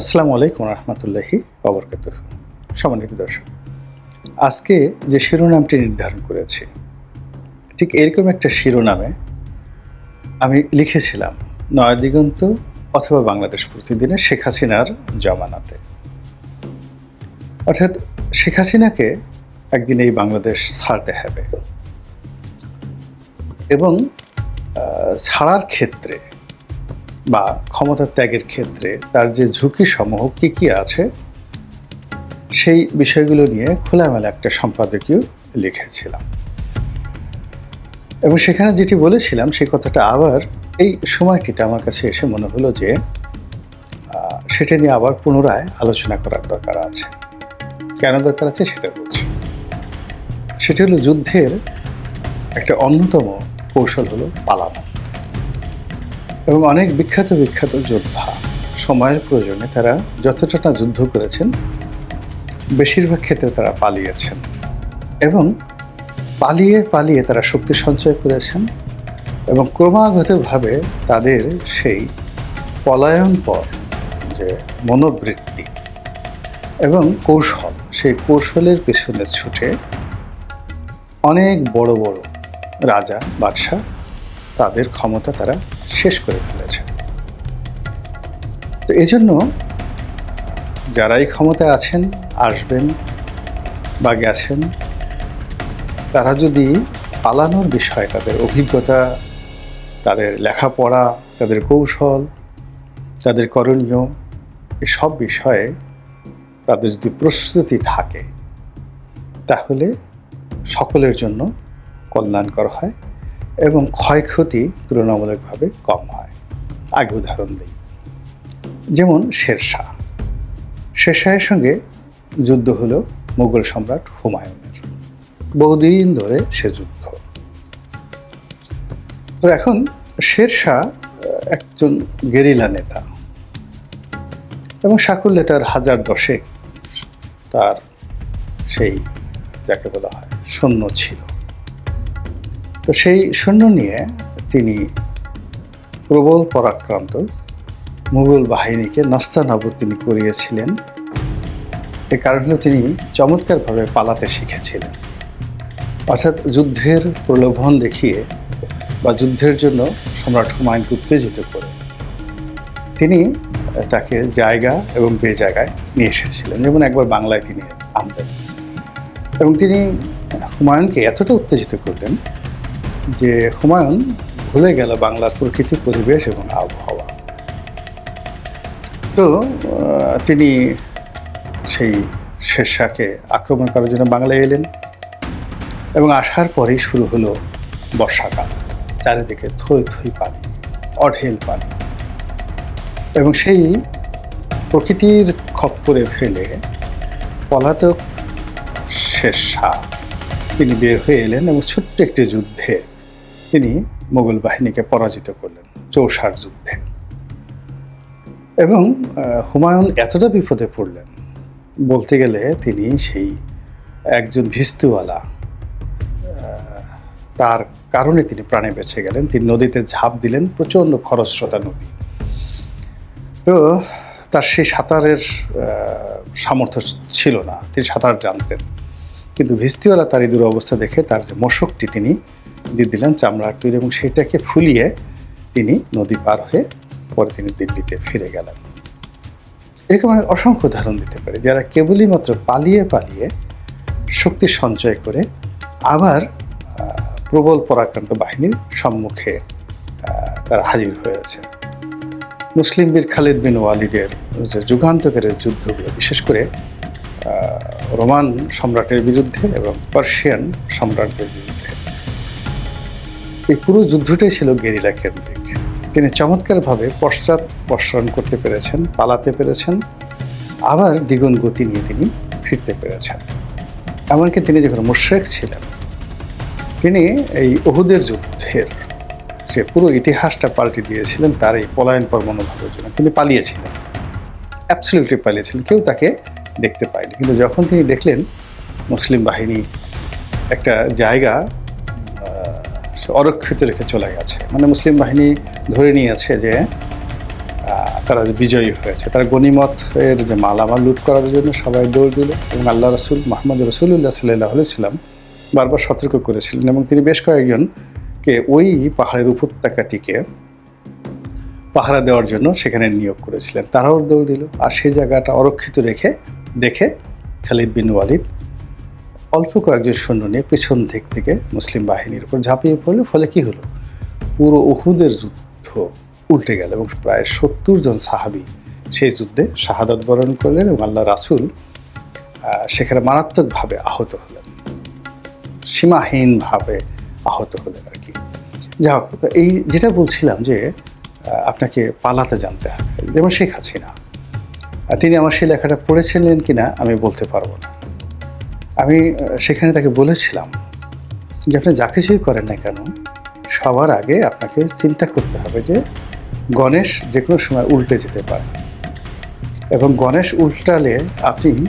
আসসালামু আলাইকুম রহমতুল্লাহি অবরকাত সম্মানিত দর্শক, আজকে যে শিরোনামটি নির্ধারণ করেছি, ঠিক এরকম একটা শিরোনামে আমি লিখেছিলাম নয় দিগন্ত অথবা বাংলাদেশ প্রতিদিনে শেখ হাসিনার জমানাতে। অর্থাৎ শেখ হাসিনাকে একদিন এই বাংলাদেশ ছাড়তে হবে এবং ছাড়ার ক্ষেত্রে বা ক্ষমতা ত্যাগের ক্ষেত্রে তার যে ঝুঁকি সমূহ কী কী আছে, সেই বিষয়গুলো নিয়ে খোলামেলা একটা সম্পাদকীয় লিখেছিলাম। এবং সেখানে যেটি বলেছিলাম, সেই কথাটা আবার এই সময়টিতে আমার কাছে এসে মনে হলো যে সেটা নিয়ে আবার পুনরায় আলোচনা করার দরকার আছে। কেন দরকার আছে সেটা বলছি। সেটি হলো যুদ্ধের একটা অন্যতম কৌশল হলো পালানো। এবং অনেক বিখ্যাত বিখ্যাত যোদ্ধা। সময়ের প্রয়োজনে তারা যতটা না যুদ্ধ করেছেন, বেশিরভাগ ক্ষেত্রে তারা পালিয়েছেন এবং পালিয়ে পালিয়ে তারা শক্তি সঞ্চয় করেছেন এবং ক্রমাগতভাবে তাদের সেই পলায়ন পর যে মনোবৃত্তি এবং কৌশল, সেই কৌশলের পেছনে ছুটে অনেক বড় বড় রাজা, বাদশাহ তাদের ক্ষমতা তারা শেষ করে ফেলেছে। তো এই জন্য যারাই ক্ষমতায় আছেন, আসবেন বা গেছেন, তারা যদি পালানোর বিষয়, তাদের অভিজ্ঞতা, তাদের লেখাপড়া, তাদের কৌশল, তাদের করণীয়, এসব বিষয়ে তাদের যদি প্রস্তুতি থাকে, তাহলে সকলের জন্য কল্যাণকর হয়। এবং ক্ষয়ক্ষতি তুলনামূলকভাবে কম হয়। আগে উদাহরণ দিই। যেমন শেরশাহ। শেরশাহের সঙ্গে যুদ্ধ হলো মুঘল সম্রাট হুমায়ুনের। বহুদিন ধরে সে যুদ্ধ। তো এখন শেরশাহ একজন গেরিলা নেতা। এবং সাকুল্যে তার হাজার দশেক তার সেই, যাকে বলা হয়, সৈন্য ছিল। তো সেই সৈন্য নিয়ে তিনি প্রবল পরাক্রান্ত মুঘল বাহিনীকে নাস্তানাবুদ তিনি করিয়েছিলেন। এর কারণ তিনি চমৎকারভাবে পালাতে শিখেছিলেন। অর্থাৎ যুদ্ধের প্রলোভন দেখিয়ে বা যুদ্ধের জন্য সম্রাট হুমায়ুনকে উত্তেজিত করে তিনি তাকে জায়গা এবং বেজায়গায় নিয়ে এসেছিলেন। যেমন একবার বাংলায় তিনি আনলেন। এবং তিনি হুমায়ুনকে এতটা উত্তেজিত করলেন যে হুমায়ুন ভুলে গেল বাংলার প্রকৃতি, পরিবেশ এবং আবহাওয়া। তো তিনি সেই শেরশাহকে আক্রমণ করার জন্য বাংলায় এলেন এবং আসার পরেই শুরু হলো বর্ষাকাল, চারিদিকে থই থই পানি, অঢেল পানি। এবং সেই প্রকৃতির খপ্পরে ফেলে পলাতক শেরশাহ তিনি বের হয়ে এলেন এবং ছোট্ট একটি যুদ্ধে তিনি মোগল বাহিনীকে পরাজিত করলেন চৌসার যুদ্ধে। এবং হুমায়ুন এতটা বিপদে পড়লেন, বলতে গেলে তিনি সেই একজন ভিস্তুওয়ালা তার কারণে তিনি প্রাণে বেঁচে গেলেন, তিনি নদীতে ঝাঁপ দিলেন, প্রচণ্ড খরস্রোতা নদী। তো তার সেই সাঁতারের সামর্থ্য ছিল না, তিনি সাঁতার জানতেন। কিন্তু ভিস্তিওয়ালা তার এই দুরবস্থা দেখে তার যে মশকটি তিনি দিয়ে দিলেন চামড়ার তৈরি এবং সেটাকে ফুলিয়ে তিনি নদী পার হয়ে পরে তিনি দিল্লিতে ফিরে গেলেন। এরকম আমি অসংখ্য উদাহরণ দিতে পারি। যারা কেবলই মাত্র পালিয়ে পালিয়ে শক্তি সঞ্চয় করে আবার প্রবল পরাক্রান্ত বাহিনীর সম্মুখে তারা হাজির হয়েছে। মুসলিম বীর খালিদ বিন ওয়ালিদের যে যুগান্তকারের যুদ্ধগুলো, বিশেষ করে রোমান সম্রাটের বিরুদ্ধে এবং পার্সিয়ান সম্রাটদের বিরুদ্ধে। এই পুরো যুদ্ধটাই ছিল গেরিলা কেন্দ্রিক। তিনি চমৎকারভাবে পশ্চাৎ বর্ষণ করতে পেরেছেন, পালাতে পেরেছেন, আবার দ্বিগুণ গতি নিয়ে তিনি ফিরতে পেরেছেন। এমনকি তিনি যখন মুশ্রেক ছিলেন, তিনি এই ওহুদের যুদ্ধের যে পুরো ইতিহাসটা পাল্টে দিয়েছিলেন, তার এই পলায়ন পর মনোভাবের জন্য তিনি পালিয়েছিলেন। অ্যাবসলিউটলি পালিয়েছিলেন। কেউ তাকে দেখতে পায়নি কিন্তু যখন তিনি দেখলেন মুসলিম বাহিনী একটা জায়গা অরক্ষিত রেখে চলে গেছে। মানে মুসলিম বাহিনী ধরে নিয়েছে যে তারা বিজয়ী হয়েছে। তারা গনিমত এর যে মালামাল লুট করার জন্য সবাই দৌড় দিল এবং আল্লাহ রসুল মোহাম্মদ রসুল্লাহ সাল্লাহ সাল্লাম বারবার সতর্ক করেছিলেন এবং তিনি বেশ কয়েকজনকে ওই পাহাড়ের উপত্যকাটিকে পাহারা দেওয়ার জন্য সেখানে নিয়োগ করেছিলেন। তারাও দৌড় দিল। আর সেই জায়গাটা অরক্ষিত রেখে দেখে খালিদ বিন ওয়ালিদ অল্প কয়েকজন সৈন্য নিয়ে পেছন দিক থেকে মুসলিম বাহিনীর উপর ঝাঁপিয়ে পড়ল। ফলে কি হলো? পুরো উহুদের যুদ্ধ উল্টে গেল এবং প্রায় সত্তর জন সাহাবি সেই যুদ্ধে শাহাদত বরণ করলেন এবং আল্লাহ রাসুল সেখানে মারাত্মকভাবে আহত হলেন। সীমাহীনভাবে আহত হলেন আর কি। যাই হোক এই যেটা বলছিলাম যে আপনাকে পালাতে জানতে হবে। যেমন শেখ হাসিনা। তিনি আমার সেই লেখাটা পড়েছিলেন কি না আমি বলতে পারব না। আমি সেখানে তাকে বলেছিলাম যে আপনি যা কিছুই করেন না কেন, সবার আগে আপনাকে চিন্তা করতে হবে যে গণেশ যে কোনো সময় উল্টে যেতে পারে। এবং গণেশ উল্টালে আপনি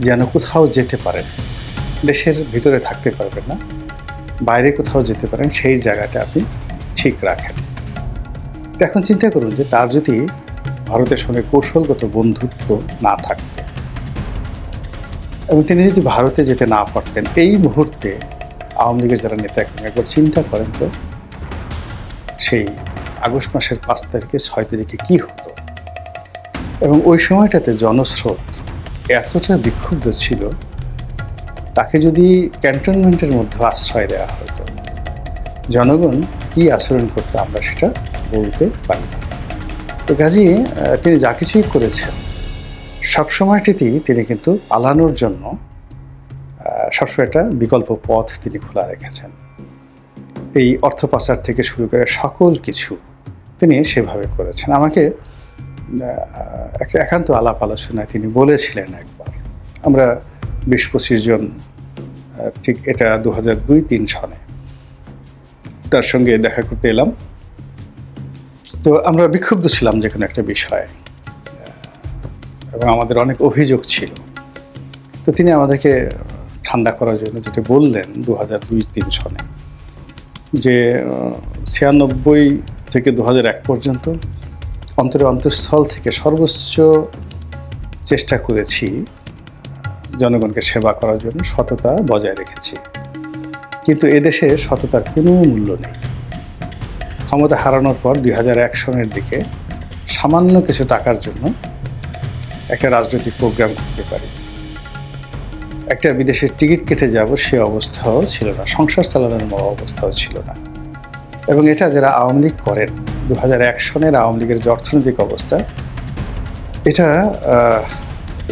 যেন কোথাও যেতে পারেন। দেশের ভিতরে থাকতে পারবেন না, বাইরে কোথাও যেতে পারেন, সেই জায়গাটা আপনি ঠিক রাখেন। এখন চিন্তা করুন যে তার যদি ভারতের সঙ্গে কৌশলগত বন্ধুত্ব না থাকতো এবং তিনি যদি ভারতে যেতে না পারতেন, এই মুহূর্তে আওয়ামী লীগের যারা নেতা একবার চিন্তা করেন তো, সেই আগস্ট মাসের পাঁচ তারিখে ছয় তারিখে কি হতো এবং ওই সময়টাতে জনস্রোত এতটা বিক্ষুব্ধ ছিল, তাকে যদি ক্যান্টনমেন্টের মধ্যে আশ্রয় দেওয়া হতো, জনগণ কি আচরণ করতো আমরা সেটা বলতে পারি না। তো কাজী তিনি যা কিছুই করেছেন সবসময়টিতেই তিনি কিন্তু পালানোর জন্য সবসময় একটা বিকল্প পথ তিনি খোলা রেখেছেন। এই অর্থ পাচার থেকে শুরু করে সকল কিছু তিনি সেভাবে করেছেন। আমাকে একান্ত আলাপ আলোচনায় তিনি বলেছিলেন একবার। আমরা বিশ পঁচিশ জন ঠিক এটা দু হাজার দুই তিন সনে তার সঙ্গে দেখা করতে এলাম। তো আমরা বিক্ষুব্ধ ছিলাম যে কোনো একটা বিষয়ে। এবং আমাদের অনেক অভিযোগ ছিল। তো তিনি আমাদেরকে ঠান্ডা করার জন্য যেটা বললেন দু হাজার দুই তিন সনে যে, ছিয়ানব্বই থেকে দু এক পর্যন্ত অন্তরে অন্তঃস্থল থেকে সর্বোচ্চ চেষ্টা করেছি জনগণকে সেবা করার জন্য, সততা বজায় রেখেছি। কিন্তু এদেশে সততার কোনো মূল্য নেই। ক্ষমতা হারানোর পর দুই হাজার এক সনের দিকে সামান্য কিছু টাকার জন্য একটা রাজনৈতিক প্রোগ্রাম করতে পারি। একটা বিদেশের টিকিট কেটে যাব সে অবস্থাও ছিল না, সংসার চালানোর মতো অবস্থাও ছিল না। এবং এটা যারা আওয়ামী লীগ করেন দু হাজার এক সনের আওয়ামী লীগের যে অর্থনৈতিক অবস্থা, এটা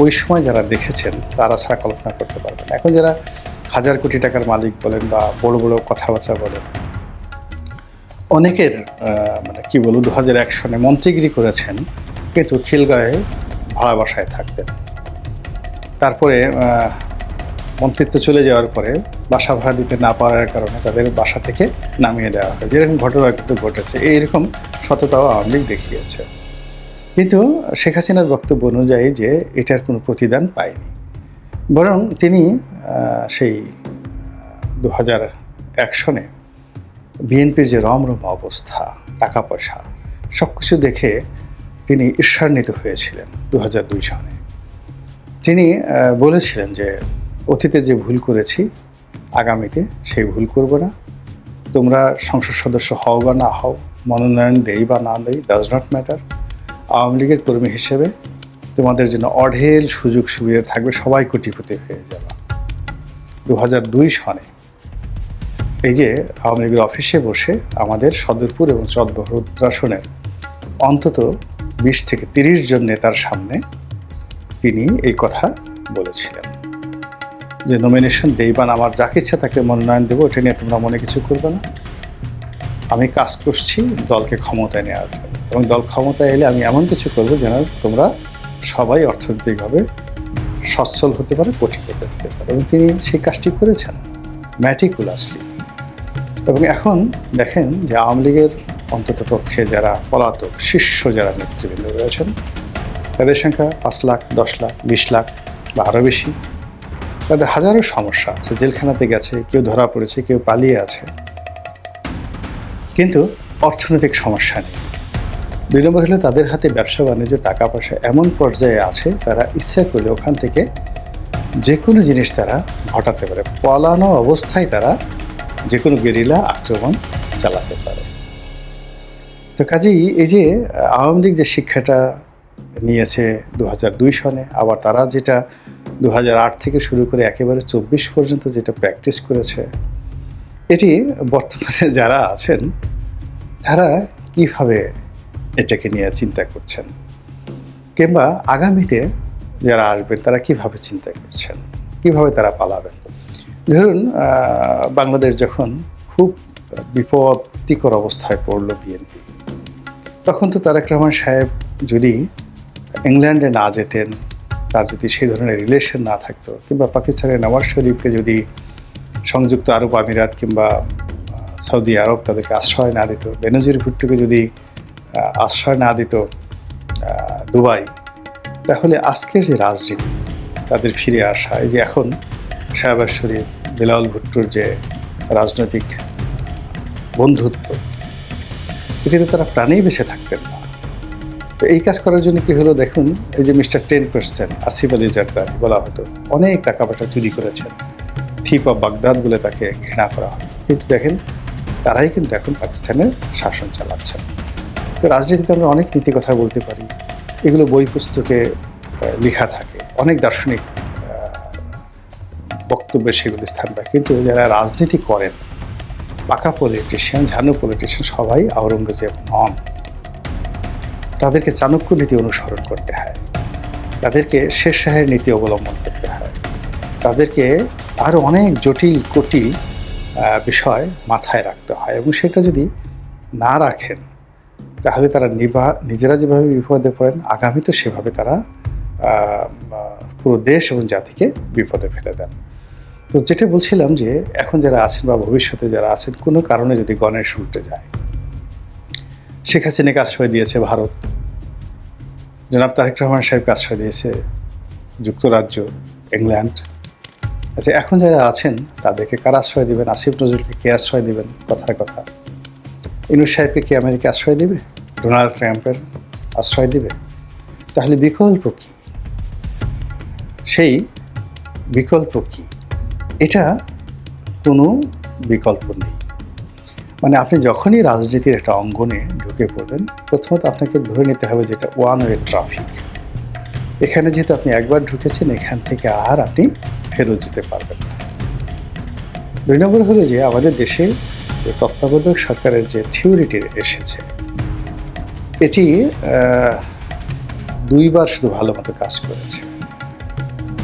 ওই সময় যারা দেখেছেন, তারা ছাড়া কল্পনা করতে পারবেন এখন যারা হাজার কোটি টাকার মালিক বলেন বা বড় বড় কথাবার্তা বলেন অনেকের মানে কি বলব দু হাজার এক সনে মন্ত্রীগিরি করেছেন, কিন্তু খিলগাঁয়ে ভাড়া বাসায় থাকতেন। তারপরে মন্ত্রিত্ব চলে যাওয়ার পরে বাসা ভাড়া দিতে না পারার কারণে তাদের বাসা থেকে নামিয়ে দেওয়া হয়। যেরকম ঘটনা কিন্তু ঘটেছে, এইরকম সততাও আওয়ামী লীগ দেখিয়েছে। কিন্তু শেখ হাসিনার বক্তব্য অনুযায়ী যে এটার কোনো প্রতিদান পায়নি। বরং তিনি সেই দু হাজার এক সনে বিএনপির যে রমরম অবস্থা টাকা পয়সা সব কিছু দেখে তিনি ঈর্ষান্বিত হয়েছিলেন দু হাজার দুই সনে তিনি বলেছিলেন যে, অতীতে যে ভুল করেছি, আগামীতে সেই ভুল করব না। তোমরা সংসদ সদস্য হও বা না হও, মনোনয়ন দেই বা না দেই ডাজ নট ম্যাটার আওয়ামী লীগের কর্মী হিসেবে তোমাদের জন্য অঢেল সুযোগ সুবিধা থাকবে, সবাই কোটিপতি হয়ে যাবে। দু হাজার দুই সনে এই যে আওয়ামী লীগের অফিসে বসে আমাদের সদরপুর এবং চট্টগ্রাসনের অন্তত বিশ থেকে তিরিশ জন নেতার সামনে তিনি এই কথা বলেছিলেন। যে নমিনেশন দেই বা আমার যাকে ইচ্ছা তাকে মনোনয়ন দেবো, এটা নিয়ে তোমরা মনে কিছু করবে না। আমি কাজ করছি, দলকে ক্ষমতায় নেওয়ার জন্য। এবং দল ক্ষমতায় এলে আমি এমন কিছু করব যেন তোমরা সবাই অর্থনৈতিকভাবে সচ্ছল হতে পারে, কঠিন হতে পারে। এবং তিনি সেই কাজটি করেছেন ম্যাটিকুলাসলি। এবং এখন দেখেন যে আওয়ামী লীগের অন্তত পক্ষে যারা পলাতক শীর্ষ যারা নেতৃবৃন্দ রয়েছেন, তাদের সংখ্যা পাঁচ লাখ, দশ লাখ, বিশ লাখ বা আরও বেশি। তাদের হাজারো সমস্যা আছে, জেলখানাতে গেছে, কেউ ধরা পড়েছে, কেউ পালিয়ে আছে। কিন্তু অর্থনৈতিক সমস্যা নেই। দুই নম্বর হলো তাদের হাতে ব্যবসা, বাণিজ্য, টাকা পয়সা এমন পর্যায়ে আছে, তারা ইচ্ছা করলে ওখান থেকে যে কোনো জিনিস তারা ঘটাতে পারে। পলানো অবস্থায় তারা যে কোনো গেরিলা আক্রমণ চালাতে পারে। তো কাজেই এই যে, আওয়ামী লীগ যে শিক্ষাটা নিয়েছে দু হাজার দুই সনে, আবার তারা যেটা দু হাজার আট থেকে শুরু করে একেবারে চব্বিশ পর্যন্ত যেটা প্র্যাকটিস করেছে, এটি বর্তমানে যারা আছেন, তারা কীভাবে এটাকে নিয়ে চিন্তা করছেন? কিংবা আগামীতে যারা আসবেন, তারা কীভাবে চিন্তা করছেন? কীভাবে তারা পালাবেন? ধরুন বাংলাদেশ যখন খুব বিপত্তিকর অবস্থায় পড়ল বিএনপি, তখন তো তারেক রহমান সাহেব যদি ইংল্যান্ডে না যেতেন, তার যদি সেই ধরনের রিলেশন না থাকতো, কিংবা পাকিস্তানের নওয়াজ শরীফকে যদি সংযুক্ত আরব আমিরাত কিংবা সৌদি আরব তাদেরকে আশ্রয় না দিত, বেনজির ভুট্টোকে যদি আশ্রয় না দিত দুবাই, তাহলে আজকের যে রাজনীতি, তাদের ফিরে আসা, এই যে এখন শাহবাজ শরীফ বিলাল ভুট্টোর যে রাজনৈতিক বন্ধুত্ব এটিতে তারা প্রাণেই বেঁচে থাকতেন না। তো এই কাজ করার জন্য কি হলো দেখুন, এই যে mister ten percent, Asif Ali Zardari, বলা হতো, অনেক টাকা পয়সা চুরি করেছেন। থিপ অফ বাগদাদ বলে তাকে ঘৃণা করা হয়। কিন্তু দেখেন, তারাই কিন্তু এখন পাকিস্তানের শাসন চালাচ্ছেন। তো রাজনীতিতে আমরা অনেক নীতি কথা বলতে পারি। এগুলো বই পুস্তকে লেখা থাকে। অনেক দার্শনিক বক্তব্যে সেগুলি স্থান পায় কিন্তু যারা রাজনীতি করেন, পাকা পলিটিশিয়ান ঝানু পলিটিশিয়ান সবাই আওরঙ্গজেব নন। তাদেরকে চাণক্য নীতি অনুসরণ করতে হয়। তাদেরকে শেষ শাহের নীতি অবলম্বন করতে হয়। তাদেরকে আরও অনেক জটিল কটি বিষয় মাথায় রাখতে হয় এবং সেটা যদি না রাখেন, তাহলে তারা নিবা, নিজেরা যেভাবে বিপদে পড়েন আগামী তো সেভাবে তারা পুরো দেশ এবং জাতিকে বিপদে ফেলে দেন। তো যেটা বলছিলাম যে, এখন যারা আছেন বা ভবিষ্যতে যারা আছেন, কোনো কারণে যদি গণেশ উল্টে যায়, শেখ হাসিনাকে আশ্রয় দিয়েছে ভারত। জনাব তারেক রহমান সাহেবকে আশ্রয় দিয়েছে যুক্তরাজ্য, ইংল্যান্ড। আচ্ছা এখন যারা আছেন, তাদেরকে কারা আশ্রয় দেবেন? আসিফ নজরুলকে কে আশ্রয় দিবেন? কথার কথা। ইনুস সাহেবকে কি আমেরিকা আশ্রয় দেবে? ডোনাল্ড ট্রাম্পের আশ্রয় দিবে? তাহলে বিকল্প কী? সেই বিকল্প কি? এটা কোনো বিকল্প নেই। মানে আপনি যখনই রাজনীতির একটা অঙ্গনে ঢুকে পড়বেন, প্রথমত আপনাকে ধরে নিতে হবে যেটা ওয়ান ওয়ে ট্রাফিক এখানে যেহেতু আপনি একবার ঢুকেছেন, এখান থেকে আর আপনি ফেরত যেতে পারবেন না। দুই নম্বর হলো যে আমাদের দেশে যে তত্ত্বাবধায়ক সরকারের যে থিওরিটি এসেছে, এটি দুইবার শুধু ভালো মতো কাজ করেছে।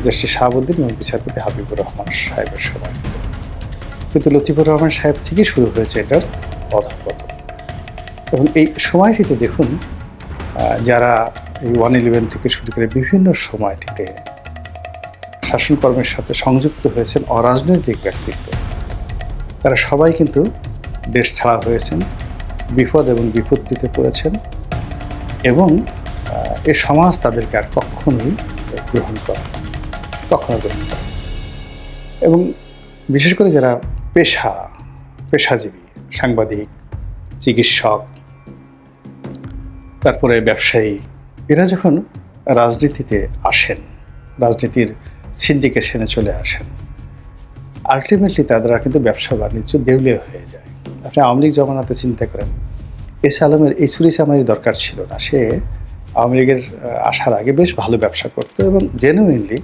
দেশটি শাহাবুদ্দিন এবং বিচারপতি হাবিবুর রহমান সাহেবের সময়। কিন্তু লতিফুর রহমান সাহেব থেকে শুরু হয়েছে এটার অধঃপতন এবং এই সময়টিতে দেখুন যারা এই ওয়ান ইলেভেন থেকে শুরু করে বিভিন্ন সময়টিতে শাসনকর্মের সাথে সংযুক্ত হয়েছেন অরাজনৈতিক ব্যক্তিত্ব, তারা সবাই কিন্তু দেশ ছাড়া হয়েছেন, বিপদ এবং বিপত্তিতে পড়েছেন এবং এ সমাজ তাদেরকে আর কখনোই গ্রহণ করে না। এবং বিশেষ করে যারা পেশা, পেশাজীবী, সাংবাদিক, চিকিৎসক, তারপরে ব্যবসায়ী, এরা যখন রাজনীতিতে আসেন, রাজনীতির সিন্ডিকেশনে চলে আসেন আলটিমেটলি তারা কিন্তু ব্যবসা বাণিজ্য দেউলিয়া হয়ে যায় আপনি আওয়ামী লীগ জমানাতে চিন্তা করেন এস আলমের এই চুরি চামারি দরকার ছিল না সে আওয়ামী লীগের আসার আগে বেশ ভালো ব্যবসা করতো এবং জেনুইনলি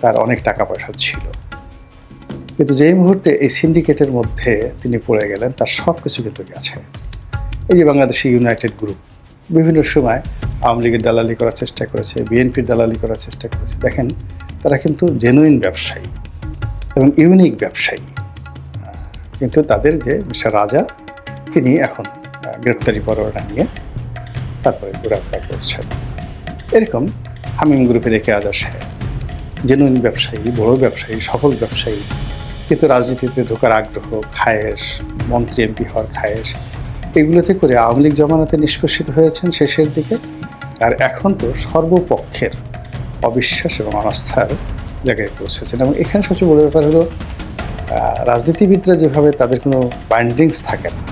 তার অনেক টাকা পয়সা ছিল। কিন্তু যেই মুহূর্তে এই সিন্ডিকেটের মধ্যে তিনি পড়ে গেলেন, তার সব কিছু কিন্তু গেছে। এই যে বাংলাদেশি ইউনাইটেড গ্রুপ বিভিন্ন সময় আওয়ামী লীগের দালালি করার চেষ্টা করেছে, বিএনপির দালালি করার চেষ্টা করেছে। দেখেন, তারা কিন্তু জেনুইন ব্যবসায়ী এবং ইউনিক ব্যবসায়ী। কিন্তু তাদের যে মিস্টার রাজা তিনি এখন গ্রেপ্তারি পরোয়ানা নিয়ে তারপরে ঘোরাফেরা করছেন। এরকম, হামিম গ্রুপের একে আজাদ সাহেব জেনুইন ব্যবসায়ী, বড় ব্যবসায়ী, সফল ব্যবসায়ী। কিন্তু রাজনীতিতে ঢোকার আগ্রহ, খায়েশ, মন্ত্রী এমপি হওয়ার খায়েশ, এগুলোতে করে আওয়ামী লীগ জমানাতে নিষ্কাশিত হয়েছেন শেষের দিকে। আর এখন তো সর্বপক্ষের অবিশ্বাস এবং অনাস্থার জায়গায় পৌঁছেছেন। এবং এখানে সবচেয়ে বড় ব্যাপার হলো রাজনীতিবিদরা যেভাবে তাদের কোনো বাইন্ডিংস থাকে না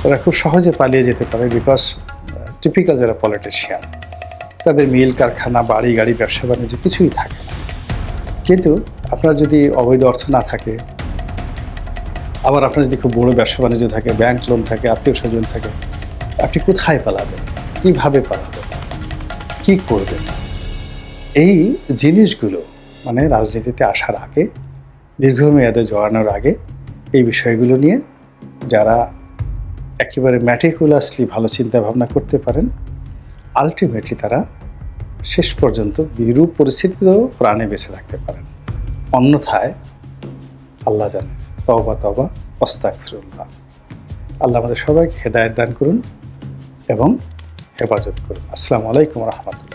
তারা খুব সহজে পালিয়ে যেতে পারে বিকজ টিপিক্যাল যারা পলিটিশিয়ান তাদের মিল কারখানা, বাড়ি, গাড়ি, ব্যবসা, বাণিজ্য কিছুই থাকে কিন্তু আপনার যদি অবৈধ অর্থ না থাকে, আবার আপনার যদি খুব বড় ব্যবসা, বাণিজ্য থাকে, ব্যাংক লোন থাকে, আত্মীয় স্বজন থাকে, আপনি কোথায় পালাবেন? কীভাবে পালাবেন? কী করবেন? এই জিনিসগুলো মানে রাজনীতিতে আসার আগে, দীর্ঘমেয়াদে জড়ানোর আগে, এই বিষয়গুলো নিয়ে যারা একেবারে ম্যাটিকুলাসলি ভালো চিন্তা ভাবনা করতে পারেন আলটিমেটলি তারা শেষ পর্যন্ত বিরূপ পরিস্থিতিতেও প্রাণে বেঁচে থাকতে পারেন। অন্যথায় আল্লাহ জানে তবা তবা অস্তাক ফিরুল্লাহ আল্লাহ আমাদের সবাইকে হেদায়ত দান করুন এবং হেফাজত করুন। আসসালামু আলাইকুম রহমতুল্লাহ।